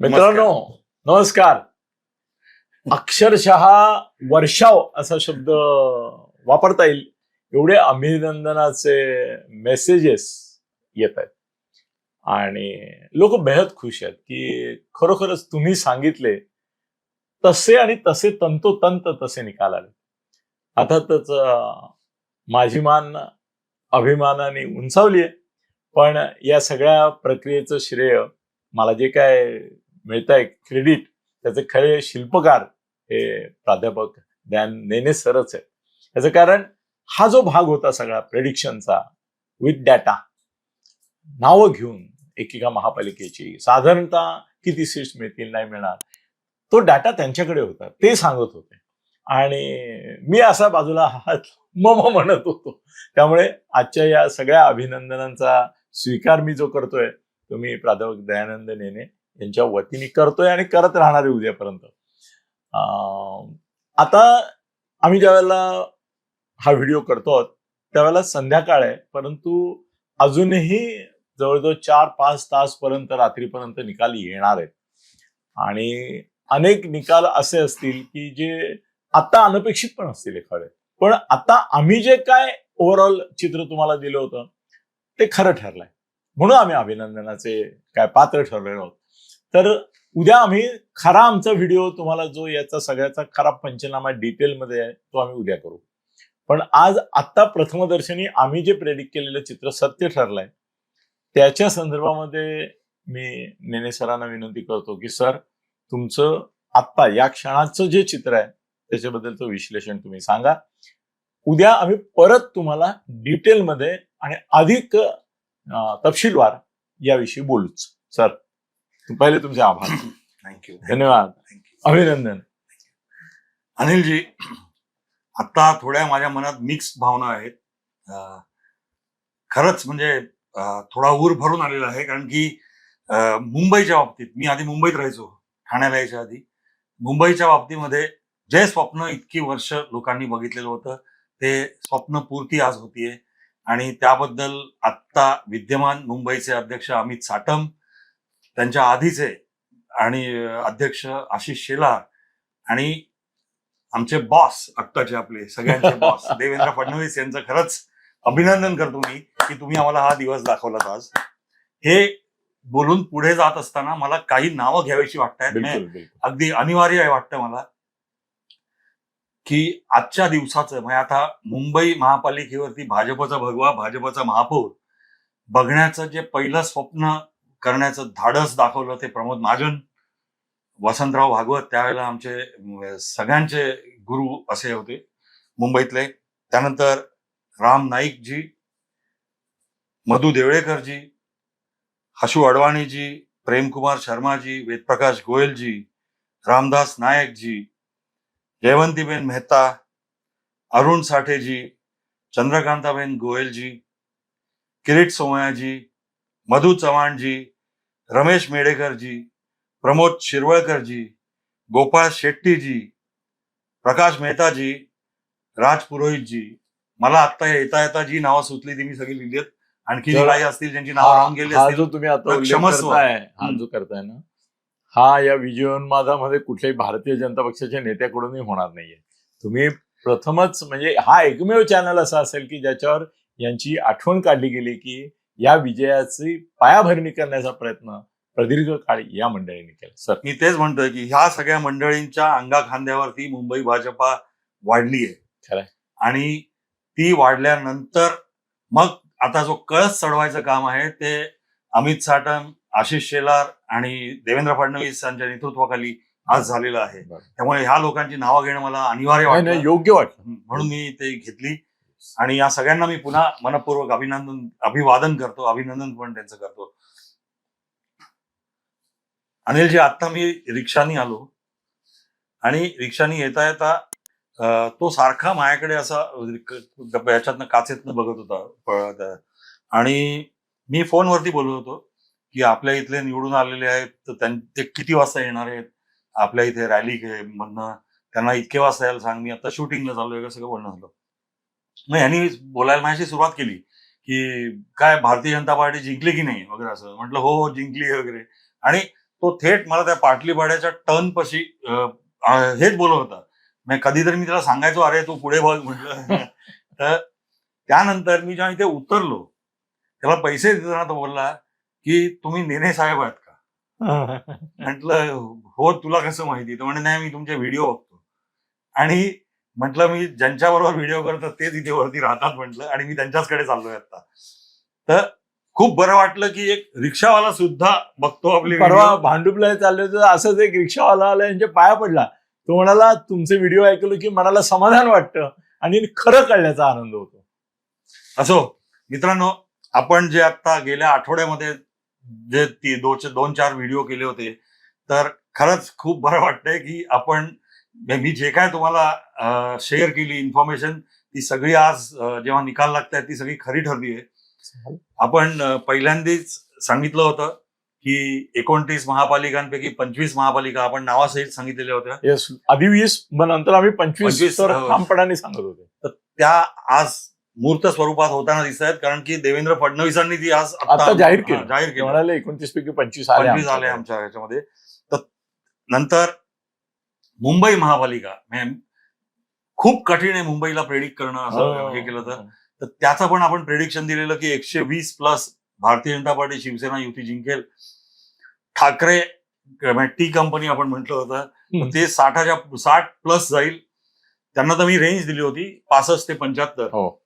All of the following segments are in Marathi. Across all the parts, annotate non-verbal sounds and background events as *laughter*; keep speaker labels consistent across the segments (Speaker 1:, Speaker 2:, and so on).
Speaker 1: मित्रांनो नमस्कार. अक्षरशः वर्षाव असा शब्द वापरता येईल. एवढे अभिनंदनाचे मेसेजेस येत आहेत. आणि लोक बेहद खुश आहेत की खरोखरच तुम्ही सांगितले तसे आणि तसे तंतोतंत तसे निकाल आले. अर्थातच माझी मान अभिमानाने उंचावली आहे. पण या सगळ्या प्रक्रियेचं श्रेय मला जे काय मिळत आहे क्रेडिट. त्याचे खरे शिल्पकार हे प्राध्यापक ज्ञान नेने सरच आहे याचं कारण हा जो भाग होता सगळा प्रेडिक्शनचा विथ डॅटा नावं घेऊन एकेका महापालिकेची. साधारणतः किती सीट्स मिळतील नाही मिळणार. तो डाटा त्यांच्याकडे होता. ते सांगत होते. आणि मी असा बाजूला हात मम म्हणत होतो. त्यामुळे आजच्या या सगळ्या अभिनंदनांचा स्वीकार मी जो करतोय तुम्ही प्राध्यापक दयानंद नेने यांच्या वतीने करतोय आणि करत राहणार आहे उद्यापर्यंत. आता आम्ही ज्यावेळेला हा व्हिडिओ करतो त्यावेळेला संध्याकाळ आहे परंतु अजूनही जवळजवळ चार पाच तास पर्यंत रात्रीपर्यंत निकाल येणार आहेत. आणि अनेक निकाल असे असतील की जे आता अनपेक्षित पण असतील एखादे. पण आता आम्ही जे काय ओव्हरऑल चित्र तुम्हाला दिलं होतं ते खरं ठरलंय. म्हणून आम्ही अभिनंदनाचे काय पात्र ठरलेलो आहोत. तर उद्या आम्ही खरा आमचा व्हिडिओ तुम्हाला जो याचा सगळ्याचा खरा पंचनामा डिटेलमध्ये आहे तो आम्ही उद्या करू. पण आज आत्ता प्रथमदर्शनी आम्ही जे प्रेडिक्ट केलेलं चित्र सत्य ठरलंय त्याच्या संदर्भामध्ये मी नेने सरांना विनंती करतो की सर तुमचं आत्ता या क्षणाचं जे चित्र आहे त्याच्याबद्दलचं विश्लेषण तुम्ही सांगा. उद्या आम्ही परत तुम्हाला डिटेलमध्ये आणि अधिक तपशीलवार याविषयी बोलूच. सर. पहिले तुमचे आभार. *clears throat*
Speaker 2: थँक्यू
Speaker 1: धन्यवाद.
Speaker 2: थँक्यू
Speaker 1: अभिनंदन.
Speaker 2: अनिलजी आता थोड्या माझ्या मनात मिक्स भावना आहेत. खरंच म्हणजे थोडा ऊर भरून आलेला आहे कारण की मुंबईच्या बाबतीत मी आधी मुंबईत राहायचो ठाण्याला यायच्या आधी. मुंबईच्या बाबतीमध्ये जे स्वप्न इतकी वर्ष लोकांनी बघितलेलं होतं. ते स्वप्न पूर्ती आज होतीये. आणि त्याबद्दल आत्ता विद्यमान मुंबईचे अध्यक्ष अमित साटम त्यांच्या आधीचे आणि अध्यक्ष आशिष शेलार आणि आमचे बॉस आत्ताचे आपले सगळ्यांचे *laughs* बॉस देवेंद्र फडणवीस यांचं खरंच अभिनंदन करतो मी की तुम्ही आम्हाला हा दिवस दाखवलात आज. हे बोलून पुढे जात असताना मला काही नावं घ्यावीशी
Speaker 1: बिलकुल.
Speaker 2: अगदी अनिवार्य आहे वाटतं मला की आजच्या दिवसाचं म्हणजे आता मुंबई महापालिकेवरती भाजपचा भगवा भाजपचा महापौर बघण्याचं जे पहिलं स्वप्न करण्याचं धाडस दाखवलं ते प्रमोद महाजन. वसंतराव भागवत त्यावेळेला आमचे सगळ्यांचे गुरु असे होते मुंबईतले. त्यानंतर राम नाईकजी मधु देवळेकरजी हशू अडवाणीजी प्रेमकुमार शर्माजी वेदप्रकाश गोयलजी रामदास नायकजी जयवंतीबेन मेहता अरुण साठेजी चंद्रकांताबेन गोयलजी किरीट सोमयाजी मधु चव्हाणजी रमेश मेडेकरजी प्रमोद शिरवळकरजी गोपाळ शेट्टीजी प्रकाश मेहताजी राज पुरोहितजी मला आता येता येता जी नावं सुचली ती मी सगळी लिहिली आहेत आणखी काही असतील ज्यांची नावं राहून गेली
Speaker 1: हा जो तुम्ही आता. करताय हा. जो करताय ना हा या विजयोन्मादामध्ये कुठल्याही भारतीय जनता पक्षाच्या नेत्याकडूनही होणार नाहीये तुम्ही प्रथमच म्हणजे हा एकमेव चॅनल असा असेल की ज्याच्यावर यांची आठवण काढली गेली की या विजयाची पायाभरणी करण्याचा प्रयत्न प्रदीर्घ काळ या मंडळींनी केला. सर
Speaker 2: मी तेच म्हणतोय की ह्या सगळ्या मंडळींच्या अंगा खांद्यावरती मुंबई भाजपा वाढली. आहे आणि ती वाढल्यानंतर मग आता जो कळस चढवायचं काम आहे ते अमित साटम आशिष शेलार आणि देवेंद्र फडणवीस यांच्या नेतृत्वाखाली आज झालेलं आहे. त्यामुळे ह्या लोकांची नावं घेणं मला अनिवार्य वाटतं
Speaker 1: योग्य वाटलं.
Speaker 2: म्हणून मी ते घेतली. आणि या सगळ्यांना मी पुन्हा मनपूर्वक अभिनंदन अभिवादन करतो अभिनंदन पण त्यांचं करतो. अनिलजी आता मी रिक्षानी आलो आणि रिक्षानी येता येता तो सारखा माझ्याकडे असा याच्यातनं काचेतनं बघत होता आणि मी फोनवरती बोलत होतो की आपल्या इथले निवडून आलेले आहेत तर ते किती वाजता येणार आहेत? आपल्या इथे रॅली मधनं त्यांना इतके वाजता यायला सांग मी आता शूटिंगला चालू आहे का? सगळं बोलणं झालं. मग यांनी बोलायला माझ्याशी सुरुवात केली की काय भारतीय जनता पार्टी जिंकली की नाही वगैरे असं. म्हटलं हो हो जिंकली वगैरे. आणि तो थेट मला त्या पाटलीपाड्याच्या टर्न पशी हेच बोलत होता. म्हणजे कधीतरी मी त्याला सांगायचो अरे तू पुढे बघ म्हटलं. *laughs* तर त्यानंतर मी जेव्हा इथे उतरलो त्याला पैसे देताना तो बोलला की तुम्ही नेने साहेब आहात का? *laughs* म्हटलं हो तुला कसं माहिती? तर म्हणजे नाही मी तुमचे व्हिडिओ बघतो. आणि म्हटलं मी ज्यांच्याबरोबर व्हिडिओ करतो तेच इथे वरती राहतात म्हटलं आणि मी त्यांच्याचकडे चाललोय आता. तर खूप बरं वाटलं की एक रिक्षावाला सुद्धा बघतो आपले
Speaker 1: परवा. भांडुपला चालले होते असंच एक रिक्षावाला आला यांच्या पाया पडला. तो म्हणाला तुमचे व्हिडिओ ऐकलो की मनाला समाधान वाटतं आणि खरं कळण्याचा आनंद होतो.
Speaker 2: असो मित्रांनो आपण जे आता गेल्या आठवड्यामध्ये जे ती दोन चार व्हिडिओ केले होते तर खरंच खूप बरं वाटतंय की आपण मी जे काय तुम्हाला शेअर केली इन्फॉर्मेशन ती सगळी आज जेव्हा निकाल लागतायत ती सगळी खरी ठरली आहे. आपण पहिल्यांदाच सांगितलं होतं की एकोणतीस महापालिकांपैकी पंचवीस महापालिका आपण नावासहित सांगितलेल्या होत्या.
Speaker 1: आधी वीस मग नंतर आम्ही पंचवीस
Speaker 2: 25,
Speaker 1: तर
Speaker 2: हो.
Speaker 1: ठामपणाने सांगत होते.
Speaker 2: त्या आज मूर्त स्वरूपात होताना दिसत आहेत कारण की देवेंद्र फडणवीसांनी ती आज
Speaker 1: आता जाहीर केलं.
Speaker 2: जाहीर केलं.
Speaker 1: म्हणाले एकोणतीस पैकी पंचवीस
Speaker 2: पंचवीस आले. आमच्या ह्याच्यामध्ये. तर नंतर मुंबई महापालिका. म्हणजे खूप कठीण आहे मुंबईला प्रेडिक्ट करणं असं
Speaker 1: हो.
Speaker 2: हे केलं तर. तर त्याचं पण आपण प्रेडिक्शन दिलेलं की एकशे वीस प्लस भारतीय जनता पार्टी शिवसेना युती जिंकेल. ठाकरे म्हणजे टी कंपनी आपण म्हटलं होतं. ते साठाच्या साठ प्लस जाईल. त्यांना तर मी रेंज दिली होती पासष्ट ते पंच्याहत्तर.
Speaker 1: हो.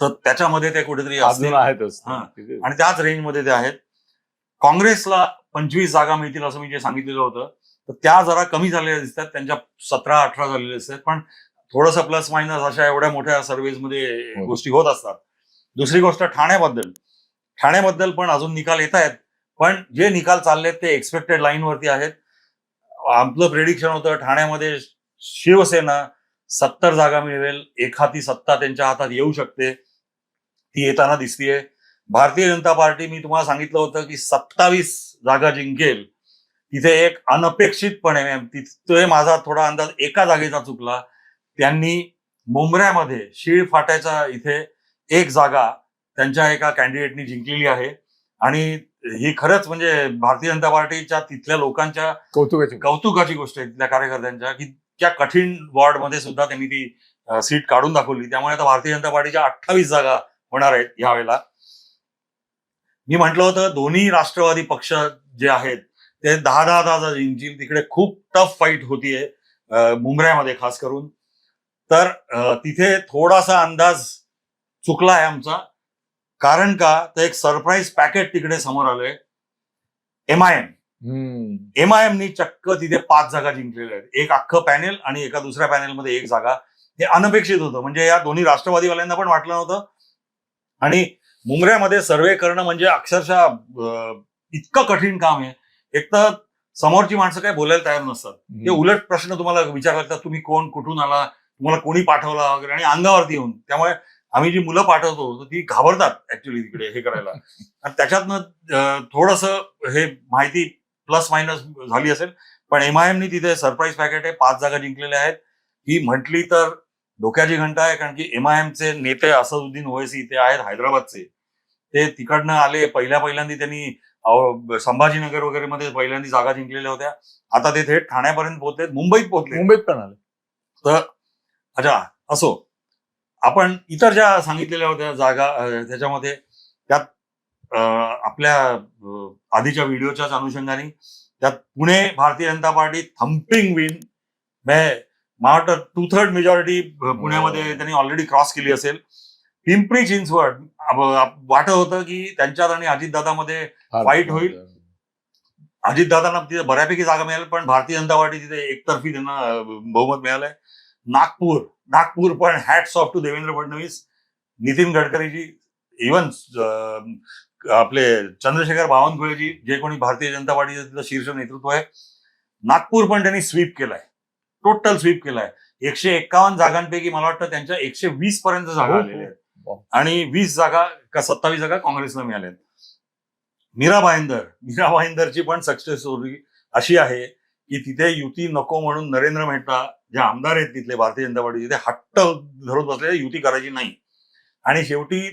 Speaker 2: तर त्याच्यामध्ये ते कुठेतरी हा. आणि त्याच रेंजमध्ये ते आहेत. काँग्रेसला पंचवीस जागा मिळतील असं मी जे सांगितलेलं होतं. तर त्या जरा कमी झालेल्या दिसतात. त्यांच्या सतरा अठरा झालेल्या दिसतात. पण थोडंसं प्लस मायनस अशा एवढ्या मोठ्या सर्व्हिसमध्ये
Speaker 1: हो.
Speaker 2: गोष्टी होत असतात. दुसरी गोष्ट ठाण्याबद्दल. ठाण्याबद्दल पण अजून निकाल येत आहेत. पण जे निकाल चाललेत ते एक्सपेक्टेड लाईनवरती आहेत. आपलं प्रेडिक्शन होतं ठाण्यामध्ये शिवसेना सत्तर जागा मिळवेल. एखादी सत्ता त्यांच्या हातात येऊ शकते. ती येताना दिसतीये. भारतीय जनता पार्टी मी तुम्हाला सांगितलं होतं की सत्तावीस जागा जिंकेल. तिथे एक अनपेक्षितपणे तिथे माझा थोडा अंदाज एका जागेचा चुकला. त्यांनी मुंबऱ्यामध्ये शीळ फाट्याच्या इथे एक जागा त्यांच्या एका कॅन्डिडेटनी जिंकलेली आहे. आणि ही खरंच म्हणजे भारतीय जनता पार्टीच्या तिथल्या लोकांच्या
Speaker 1: कौतुकाची
Speaker 2: कौतुकाची गोष्ट आहे तिथल्या कार्यकर्त्यांच्या की त्या कठीण वॉर्डमध्ये सुद्धा त्यांनी ती सीट काढून दाखवली. त्यामुळे आता भारतीय जनता पार्टीच्या अठ्ठावीस जागा होणार आहेत यावेळेला मी म्हटलं होतं दोन्ही राष्ट्रवादी पक्ष जे आहेत ते दहा दहा दहा जिंकतील तिकडे खूप टफ फाईट होतीये मुंबऱ्यामध्ये खास करून. तर तिथे थोडासा अंदाज चुकला आहे आमचा. कारण का तर एक सरप्राईज पॅकेट तिकडे समोर आलंय. M I M
Speaker 1: hmm.
Speaker 2: M I एमनी चक्क तिथे पाच जागा जिंकलेल्या आहेत. एक अख्खं पॅनेल आणि एका दुसऱ्या पॅनेलमध्ये एक जागा. हे अनपेक्षित होतं. म्हणजे या दोन्ही राष्ट्रवादीवाल्यांना पण वाटलं नव्हतं. आणि मुंबऱ्यामध्ये सर्वे करणं म्हणजे अक्षरशः इतकं कठीण काम आहे. एक तर समोरची माणसं काय बोलायला तयार नसतात. ते उलट प्रश्न तुम्हाला विचारला लागतात तुम्ही कोण? कुठून आला? तुम्हाला कोणी पाठवला? वगैरे आणि अंगावरती येऊन. त्यामुळे आम्ही जी मुलं पाठवतो तर ती घाबरतात ऍक्च्युली तिकडे हे करायला. *laughs* आणि त्याच्यातनं थोडस हे माहिती प्लस मायनस झाली असेल पण एमआयएमनी तिथे सरप्राईज पॅकेट आहे पाच जागा जिंकलेल्या आहेत. ही म्हटली तर धोक्याची घंटा आहे कारण की एमआयएमचे नेते असदुद्दीन ओवैसी इथे आहेत हैदराबादचे. ते तिकडनं आले पहिल्या पहिल्यांदा त्यांनी संभाजीनगर वगैरे मध्ये पहिल्यांदा जागा जिंकलेल्या होत्या. आता ते थेट ठाण्यापर्यंत पोहोचलेत मुंबईत पोहोचले
Speaker 1: मुंबईत पण आले.
Speaker 2: अच्छा असो. आपण इतर ज्या सांगितलेल्या होत्या जागा त्याच्यामध्ये त्यात आपल्या आधीच्या व्हिडिओच्याच अनुषंगाने त्यात Pune Bharatiya Janata party thumping win. मला वाटतं टू थर्ड मेजॉरिटी पुण्यामध्ये त्यांनी ऑलरेडी क्रॉस केली असेल. पिंपरी चिंचवड अब- वाटत होतं की त्यांच्यात आणि अजितदादामध्ये Fight होईल. अजितदादांना तिथे बऱ्यापैकी जागा मिळाली पण भारतीय जनता पार्टी तिथे एकतर्फी त्यांना बहुमत मिळालंय. नागपूर नागपूर पण hats off to Devendra Fadnavis. Nitin गडकरीजी even आपले चंद्रशेखर बावनकुळेजी जे कोणी भारतीय जनता पार्टीचं तिथलं शीर्ष नेतृत्व आहे. नागपूर पण त्यांनी स्वीप केलाय. टोटल स्वीप केलाय. एकशे एक्कावन्न जागांपैकी मला वाटतं त्यांच्या एकशे वीस पर्यंत जागा
Speaker 1: हो,
Speaker 2: आलेल्या आहेत.
Speaker 1: हो.
Speaker 2: आणि वीस जागा का सत्तावीस जागा काँग्रेसला मिळाल्या मीरा भाईंदर मीरा भाईंदरची पण सक्सेस स्टोरी अशी आहे की तिथे युती नको म्हणून नरेंद्र मेहता जे आमदार आहेत तिथले भारतीय जनता पार्टीचे ते हट्ट धरून बसलेले युती करायची नाही. आणि शेवटी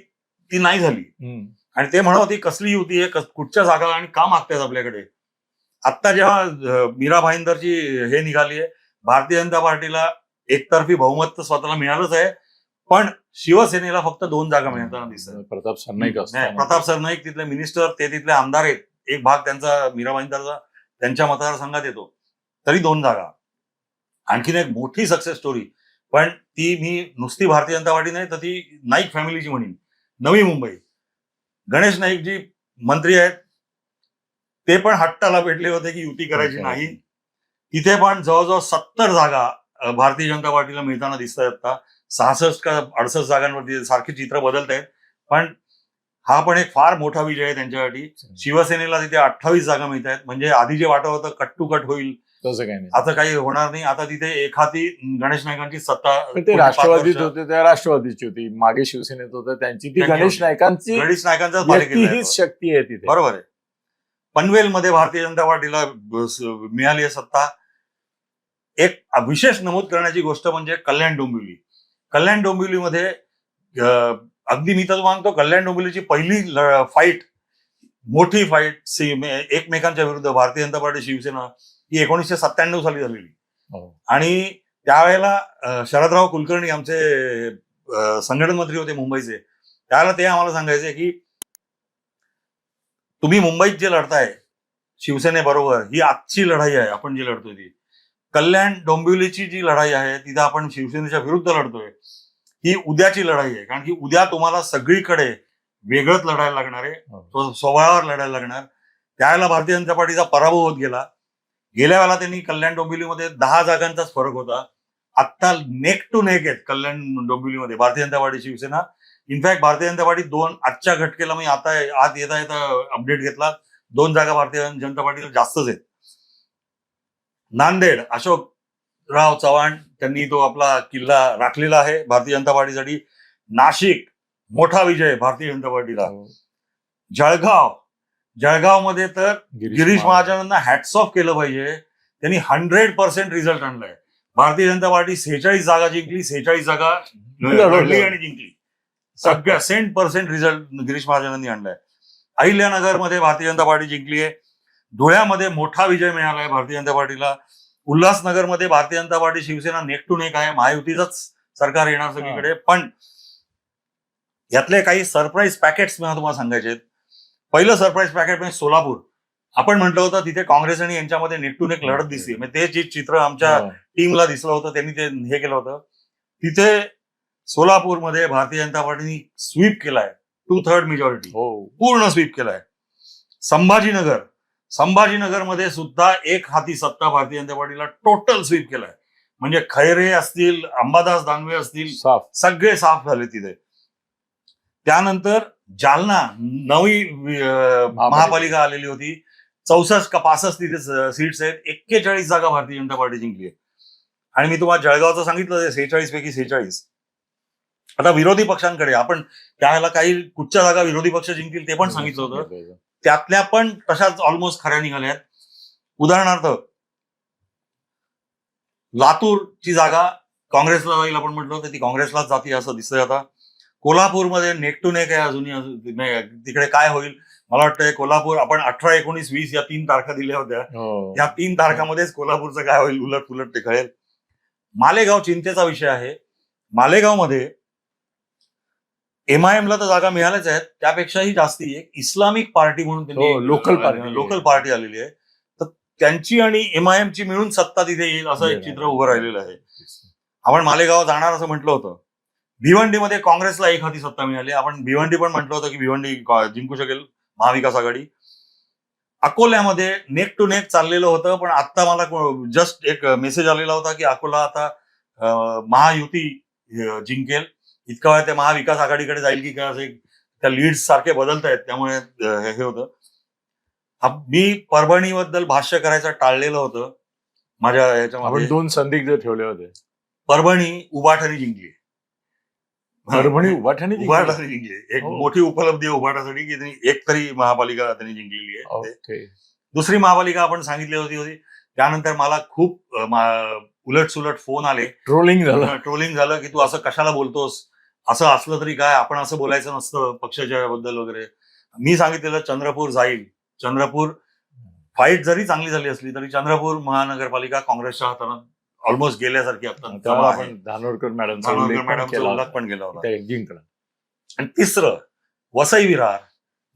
Speaker 2: ती नाही झाली. आणि ते म्हणत होती कसली युती आहे कस- कुठच्या जागा आणि का मागतायत आपल्याकडे? आत्ता जेव्हा मीरा भाईंदरची हे निघाली आहे भारतीय जनता पार्टीला एकतर्फी बहुमत स्वतःला मिळालंच आहे. पण शिवसेनेला फक्त दोन जागा मिळताना दिसतात
Speaker 1: प्रताप सरनाईक.
Speaker 2: प्रताप सरनाईक तिथले मिनिस्टर ते तिथले आमदार आहेत. एक भाग त्यांचा मीरा भाईंदरचा त्यांच्या मतदारसंघात येतो. तरी दोन जागा. आणखीन एक मोठी सक्सेस स्टोरी पण ती मी नुसती भारतीय जनता पार्टी नाही तर ती नाईक फॅमिलीची म्हणीन. नवी मुंबई. गणेश नाईक जी मंत्री आहेत. ते पण हट्टाला भेटले होते की युती करायची नाही. तिथे पण जवळजवळ सत्तर जागा भारतीय जनता पार्टीला मिळताना दिसत आहेत आता. सहासष्ट का अडसष्ट जागांवरती सारखे चित्र बदलत आहेत. पण हा पण एक फार मोठा विजय आहे त्यांच्यासाठी. शिवसेनेला तिथे अठ्ठावीस जागा मिळत आहेत. म्हणजे आधी जे वाटत होतं कट टू कट होईल
Speaker 1: तसं काही नाही.
Speaker 2: आता काही होणार नाही. आता तिथे एखादी गणेश नायकांची सत्ता
Speaker 1: ते राष्ट्रवादीत होते त्या राष्ट्रवादीची होती. मागे शिवसेनेत होतं. त्यांची ती गणेश. नायकांची
Speaker 2: गणेश नायकांचा
Speaker 1: शक्ती आहे तिथे.
Speaker 2: बरोबर आहे. पनवेलमध्ये भारतीय जनता पार्टीला मिळाली आहे सत्ता. एक विशेष नमूद करण्याची गोष्ट म्हणजे कल्याण डोंबिवली. कल्याण डोंबिवलीमध्ये अगदी मी तर मानतो कल्याण डोंबिवलीची पहिली फाईट मोठी फाईट एकमेकांच्या विरुद्ध भारतीय जनता पार्टी शिवसेना ही एकोणीसशे सत्त्याण्णव साली झालेली.
Speaker 1: हो.
Speaker 2: आणि त्यावेळेला शरदराव कुलकर्णी आमचे संघटन मंत्री होते मुंबईचे. त्यावेळेला ते आम्हाला सांगायचे की तुम्ही मुंबईत जे लढताय शिवसेनेबरोबर ही आजची लढाई आहे आपण जी लढतोय ती. कल्याण डोंबिवलीची जी लढाई आहे तिथं आपण शिवसेनेच्या विरुद्ध लढतोय ही उद्याची लढाई आहे. कारण की उद्या तुम्हाला सगळीकडे वेगळंच लढायला लागणार आहे.
Speaker 1: हो.
Speaker 2: तो स्वबळावर लढायला लागणार. त्यावेळेला भारतीय जनता पार्टीचा पराभव होत गेला. गेल्या वेळेला त्यांनी कल्याण डोंबिवलीमध्ये दहा जागांचाच फरक होता. आत्ता नेक टू नेक आहेत कल्याण डोंबिवलीमध्ये भारतीय जनता पार्टी शिवसेना. इनफॅक्ट भारतीय जनता पार्टी दोन आजच्या घटकेला मी आता आज येता येता अपडेट घेतला. दोन जागा भारतीय जनता पार्टीला जास्तच आहेत. नांदेड अशोक राव चव्हाण त्यांनी तो आपला किल्ला राखलेला आहे भारतीय जनता पार्टीसाठी. नाशिक मोठा विजय भारतीय जनता पार्टीला.
Speaker 1: हो.
Speaker 2: जळगाव जळगावमध्ये तर गिरीश
Speaker 1: महाजन.
Speaker 2: महाजनांना हॅट्स ऑफ केलं पाहिजे. त्यांनी हंड्रेड पर्सेंट रिझल्ट आणलाय. भारतीय जनता पार्टी सेहेचाळीस जागा जिंकली सेहेचाळीस जागा लढली आणि जिंकली. सगळ्या सेंट पर्सेंट रिझल्ट गिरीश महाजनांनी आणलाय. अहिल्यानगरमध्ये भारतीय जनता पार्टी जिंकली आहे. धुळ्यामध्ये मोठा विजय मिळालाय भारतीय जनता पार्टीला. उल्हासनगरमध्ये Bharatiya Janata Party Shivsena neck to neck आहे. महायुतीचंच सरकार येणार सगळीकडे. पण यातले काही सरप्राईज पॅकेट्स मला तुम्हाला सांगायचे आहेत. पहिलं सरप्राईज पॅकेट म्हणजे सोलापूर. आपण म्हटलं होतं तिथे काँग्रेस आणि यांच्यामध्ये नेक टू नेक लढत दिसते म्हणजे ते जे चित्र आमच्या. टीमला दिसलं होतं त्यांनी ते हे केलं होतं. तिथे सोलापूरमध्ये भारतीय जनता पार्टीने स्वीप केलाय. टू थर्ड मेजॉरिटी
Speaker 1: हो.
Speaker 2: पूर्ण स्वीप केलाय. संभाजीनगर. संभाजीनगरमध्ये सुद्धा एक हाती सत्ता भारतीय जनता पार्टीला टोटल स्वीप केलाय. म्हणजे खैरे असतील अंबादास दानवे असतील
Speaker 1: साफ.
Speaker 2: सगळे साफ झाले तिथे. त्यानंतर जालना नवी महापालिका. आलेली होती. चौसष्ट का पासष्ट तिथे सीट्स आहेत. एक्केचाळीस जागा भारतीय जनता पार्टी जिंकली आहे. आणि मी तुम्हाला जळगावचं सांगितलं सेहेचाळीस पैकी सेहेचाळीस. आता विरोधी पक्षांकडे आपण त्यावेळेला काही कुठच्या जागा विरोधी पक्ष जिंकतील ते पण सांगितलं होतं. त्यातल्या पण तशाच ऑलमोस्ट खऱ्या निघाल्यात उदाहरणार्थ लातूरची जागा काँग्रेसला जाईल आपण म्हटलं होतं ती काँग्रेसलाच जाते असं दिसतंय आता. कोल्हापूरमध्ये नेक टू नेक आहे अजूनही अजून- नाही, तिकडे काय होईल? मला वाटतंय कोल्हापूर आपण अठरा एकोणीस वीस या तीन तारखा दिल्या होत्या.
Speaker 1: हो.
Speaker 2: या तीन तारखामध्येच कोल्हापूरचं काय होईल? उलट पुलट ते कळेल. मालेगाव चिंतेचा विषय आहे. मालेगावमध्ये एमआयएम ला तर जागा मिळाल्याच आहेत. त्यापेक्षाही जास्ती एक इस्लामिक पार्टी म्हणून
Speaker 1: हो, local party.
Speaker 2: लोकल पार्टी आलेली आहे. तर त्यांची आणि एमआयएम ची मिळून सत्ता तिथे येईल असं एक चित्र उभं राहिलेलं आहे. आपण मालेगाव जाणार असं म्हटलं होतं. भिवंडीमध्ये काँग्रेसला एक हाती सत्ता मिळाली. आपण भिवंडी पण म्हटलं होतं की भिवंडी जिंकू शकेल महाविकास आघाडी. अकोल्यामध्ये नेक टू नेक चाललेलं होतं पण आता मला जस्ट एक मेसेज आलेला होता की अकोला आता महायुती जिंकेल. इतका वेळ ते महाविकास आघाडीकडे जाईल की काय असे त्या लीड्स सारखे बदलत आहेत त्यामुळे हे होतं. मी परभणीबद्दल भाष्य करायचं टाळलेलं होतं. माझ्या याच्यामध्ये
Speaker 1: दोन संदिग्ध ठेवले होते.
Speaker 2: परभणी उभाठणी जिंकली.
Speaker 1: परभणी उभाठणी?
Speaker 2: उभाटासाठी जिंकली. एक
Speaker 1: हो.
Speaker 2: मोठी उपलब्धी आहे उभाटासाठी की त्यांनी एक तरी महापालिका त्यांनी जिंकलेली आहे. दुसरी महापालिका आपण सांगितली होती होती. त्यानंतर मला खूप उलट सुलट फोन आले.
Speaker 1: ट्रोलिंग झालं.
Speaker 2: ट्रोलिंग झालं की तू असं कशाला बोलतोस? असं असलं तरी काय आपण असं बोलायचं नसतं पक्षाच्या बद्दल वगैरे. मी सांगितलेलं चंद्रपूर जाईल. चंद्रपूर फाईट जरी चांगली झाली असली तरी चंद्रपूर महानगरपालिका काँग्रेसच्या हातानं ऑलमोस्ट गेल्यासारखी
Speaker 1: आपण धानोरकर उल्लेख
Speaker 2: धानोरकर
Speaker 1: पण
Speaker 2: उल्लेख
Speaker 1: होता.
Speaker 2: पण आणि तिसरं वसई विरार.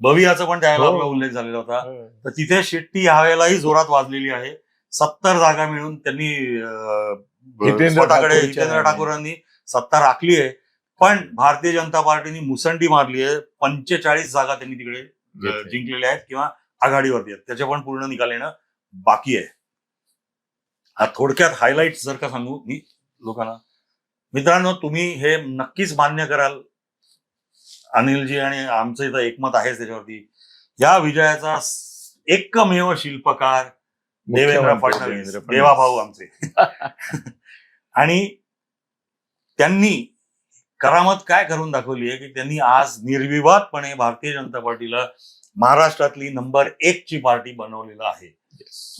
Speaker 2: भवियाचा पण त्यावेळेला
Speaker 1: हो.
Speaker 2: आपला उल्लेख झालेला होता. तर तिथे शिट्टी ह्यावेळेलाही जोरात वाजलेली आहे. सत्तर जागा मिळून त्यांनी
Speaker 1: हितेंद्र
Speaker 2: ठाकूरांनी सत्ता राखली आहे. पण भारतीय जनता पार्टीने मुसंडी मारली आहे. पंचेचाळीस जागा त्यांनी तिकडे. जिंकलेल्या आहेत किंवा आघाडीवरती आहेत. त्याचे पण पूर्ण निकाल येणं बाकी आहे. हा थोडक्यात हायलाइट जर का सांगू मी लोकांना. मित्रांनो तुम्ही हे नक्कीच मान्य कराल. अनिलजी आणि आमचं इथं एकमत आहेच त्याच्यावरती. या विजयाचा एकमेव शिल्पकार देवेंद्र फडणवीस. देवाभाऊ आमचे. *laughs* आणि त्यांनी करामत काय करून दाखवली आहे की त्यांनी आज निर्विवादपणे भारतीय जनता पार्टीला महाराष्ट्रातली नंबर एक ची पार्टी बनवलेलं आहे.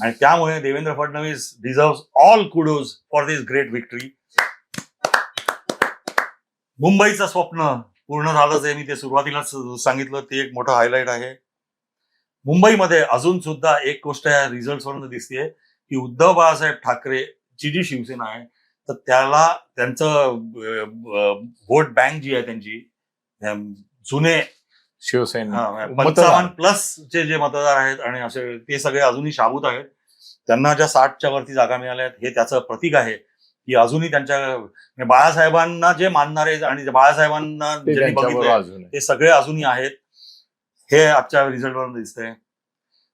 Speaker 2: आणि त्यामुळे Devendra Fadnavis deserve all kudos for this great victory मुंबईचं स्वप्न पूर्ण झालंच आहे. मी ते सुरुवातीलाच सांगितलं ते एक मोठं हायलाइट आहे. मुंबईमध्ये अजून सुद्धा एक गोष्ट या रिझल्ट वरून दिसते की उद्धव बाळासाहेब ठाकरेची जी शिवसेना आहे तर त्याला त्यांचं व्होट बँक जी आहे त्यांची जुने
Speaker 1: शिवसेना.
Speaker 2: पंचावन्न प्लस चे जे मतदार आहेत आणि असे ते सगळे अजूनही शाबूत आहेत त्यांना ज्या साठच्या वरती जागा मिळाल्या आहेत हे त्याचं प्रतीक आहे की अजूनही त्यांच्या म्हणजे बाळासाहेबांना जे मानणारे आणि बाळासाहेबांना ज्यांनी. ते सगळे अजूनही आहेत. हे आजच्या रिझल्टवरून दिसतंय.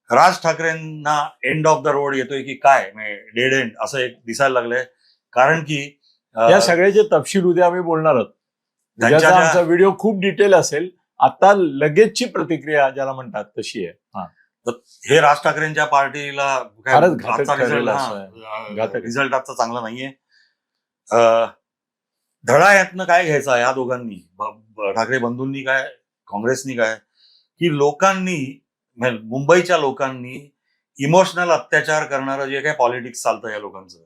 Speaker 2: राज ठाकरेंना एंड ऑफ द रोड येतोय की काय? डेड एंड असं एक दिसायला लागलंय. कारण की
Speaker 1: या सगळ्याचे तपशील उद्या आम्ही बोलणार आहोत आमचा व्हिडिओ खूप डिटेल असेल आता लगेचची प्रतिक्रिया ज्याला म्हणतात तशी आहे. हा.
Speaker 2: हे राज ठाकरेंच्या पार्टीला रिझल्ट आजचा चांगला नाहीये. धडा यातनं काय घ्यायचा या दोघांनी? ठाकरे बंधूंनी काय काँग्रेसनी काय? की लोकांनी म्हणजे मुंबईच्या लोकांनी इमोशनल अत्याचार करणारं जे काही पॉलिटिक्स चालतं या लोकांचं.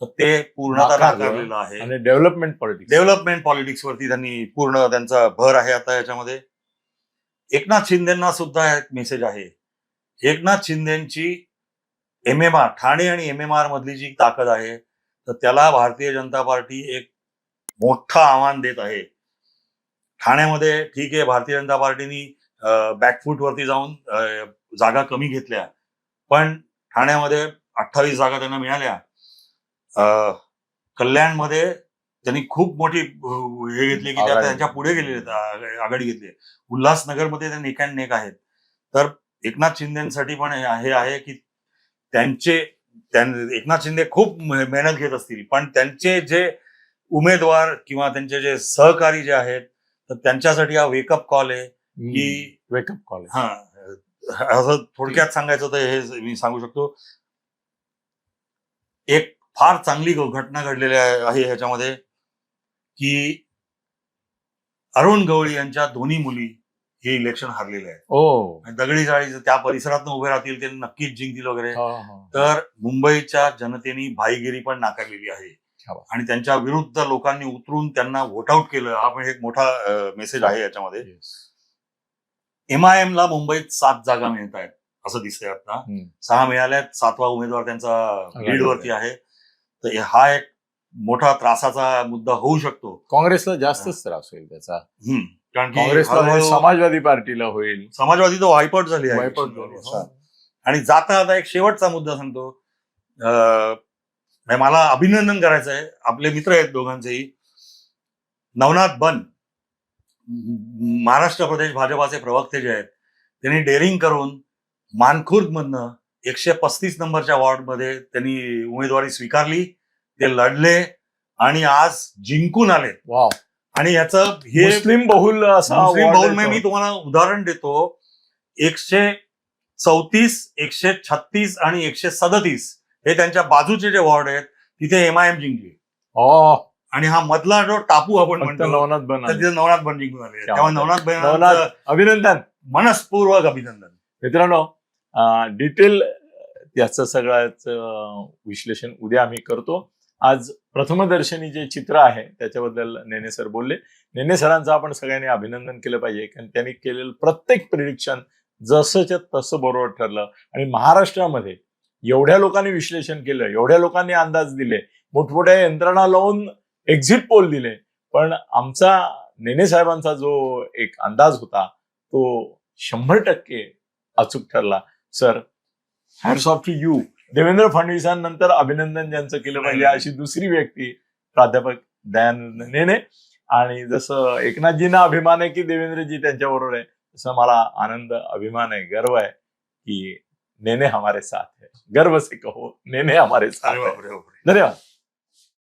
Speaker 2: तर ते पूर्णतः. नाकारलेलं आहे.
Speaker 1: आणि डेव्हलपमेंट पॉलिटिक्स
Speaker 2: डेव्हलपमेंट पॉलिटिक्स वरती त्यांनी पूर्ण त्यांचा भर आहे आता याच्यामध्ये. एकनाथ शिंदेना सुद्धा एक मेसेज आहे. एकनाथ शिंदेची एम एम आर ठाणे आणि एम एम आर मधली जी ताकद आहे तर त्याला भारतीय जनता पार्टी एक मोठं आव्हान देत आहे. ठाण्यामध्ये ठीक आहे भारतीय जनता पार्टीनी बॅकफूट वरती जाऊन जागा कमी घेतल्या. पण ठाण्यामध्ये अठ्ठावीस जागा त्यांना मिळाल्या. कल्याणमध्ये त्यांनी खूप मोठी हे घेतली की. त्यांच्या पुढे गेलेले आघाडी घेतली. उल्हासनगरमध्ये ते नेक आहेत. तर एकनाथ शिंदेसाठी पण हे आहे की त्यांचे त्यां- एकनाथ शिंदे खूप मेहनत घेत असतील. पण त्यांचे जे उमेदवार किंवा त्यांचे जे सहकारी जे आहेत तर त्यांच्यासाठी हा वेकअप कॉल आहे की
Speaker 1: वेकअप कॉल
Speaker 2: हा. असं थोडक्यात सांगायचं तर हे मी सांगू शकतो. एक फार चांगली घटना घडलेली आहे ह्याच्यामध्ये की अरुण गवळी यांच्या दोन्ही मुली हे इलेक्शन हारलेले आहे
Speaker 1: ओ
Speaker 2: आणि दगडी जाळी त्या परिसरात उभे राहतील ते नक्कीच जिंकतील वगैरे
Speaker 1: हा, हा.
Speaker 2: तर मुंबईच्या जनतेने भाईगिरी पण नाकारलेली आहे. आणि त्यांच्या विरुद्ध लोकांनी उतरून त्यांना व्होट आउट केलं हा पण एक मोठा मेसेज आहे याच्यामध्ये. एमआयएम ला मुंबईत सात जागा मिळत आहेत असं दिसतंय आता. सहा मिळाल्यात सातवा उमेदवार त्यांचा
Speaker 1: आघाडीवर
Speaker 2: लीड वरती आहे तर हा एक मोठा त्रासाचा मुद्दा होऊ शकतो.
Speaker 1: काँग्रेसला जास्तच त्रास होईल त्याचा.
Speaker 2: कारण की
Speaker 1: काँग्रेसला समाजवादी पार्टीला होईल.
Speaker 2: समाजवादी तो वायपआउट झाली आहे. हो. आणि जाता आता एक शेवटचा मुद्दा सांगतो. मला अभिनंदन करायचं आहे. आपले मित्र आहेत दोघांचेही. नवनाथ बन महाराष्ट्र प्रदेश भाजपाचे प्रवक्ते जे आहेत त्यांनी डेअरिंग करून मानखुर्द मधनं एकशे पस्तीस नंबरच्या वॉर्डमध्ये त्यांनी उमेदवारी स्वीकारली ते लढले आणि आज जिंकून आले. आणि याचं हे
Speaker 1: मुस्लिम बहुल असा
Speaker 2: मुस्लिम बहुल में तुम्हाला उदाहरण देतो. एकशे चौतीस एकशे छत्तीस आणि एकशे सदतीस हे त्यांच्या बाजूचे जे वॉर्ड आहेत तिथे एमआयएम जिंकली.
Speaker 1: हो
Speaker 2: आणि हा मधला जो टापू आपण म्हणतो
Speaker 1: नवनाथ बन
Speaker 2: तिथे नवनाथ बन जिंकून आले. त्यामुळे नवनाथ बन
Speaker 1: नवनाथ अभिनंदन.
Speaker 2: मनस्पूर्वक अभिनंदन.
Speaker 1: मित्रांनो डिटेल याचं सगळ्याच विश्लेषण उद्या आम्ही करतो. आज प्रथमदर्शनी जे चित्र आहे त्याच्याबद्दल नेने सर बोलले. नेने सरांचं आपण सगळ्यांनी अभिनंदन केलं पाहिजे कारण त्यांनी केलेलं प्रत्येक प्रिडिक्शन जसंच्या तसं बरोबर ठरलं. आणि महाराष्ट्रामध्ये एवढ्या लोकांनी विश्लेषण केलं एवढ्या लोकांनी अंदाज दिले मोठमोठ्या यंत्रणा लावून एक्झिट पोल दिले. पण आमचा नेने साहेबांचा जो एक अंदाज होता तो शंभर टक्के अचूक ठरला. Sir hats off to you Devendra फडणवीसांनंतर अभिनंदन ज्यांचं केलं पाहिजे अशी दुसरी व्यक्ती प्राध्यापक दयानंद नेने. आणि जसं एकनाथजींना अभिमान आहे की देवेंद्रजी त्यांच्याबरोबर आहे तसं मला आनंद अभिमान आहे गर्व आहे की नेने हमारे साथ है. गर्व से कहो नेने हमारे साथ धन्यवाद.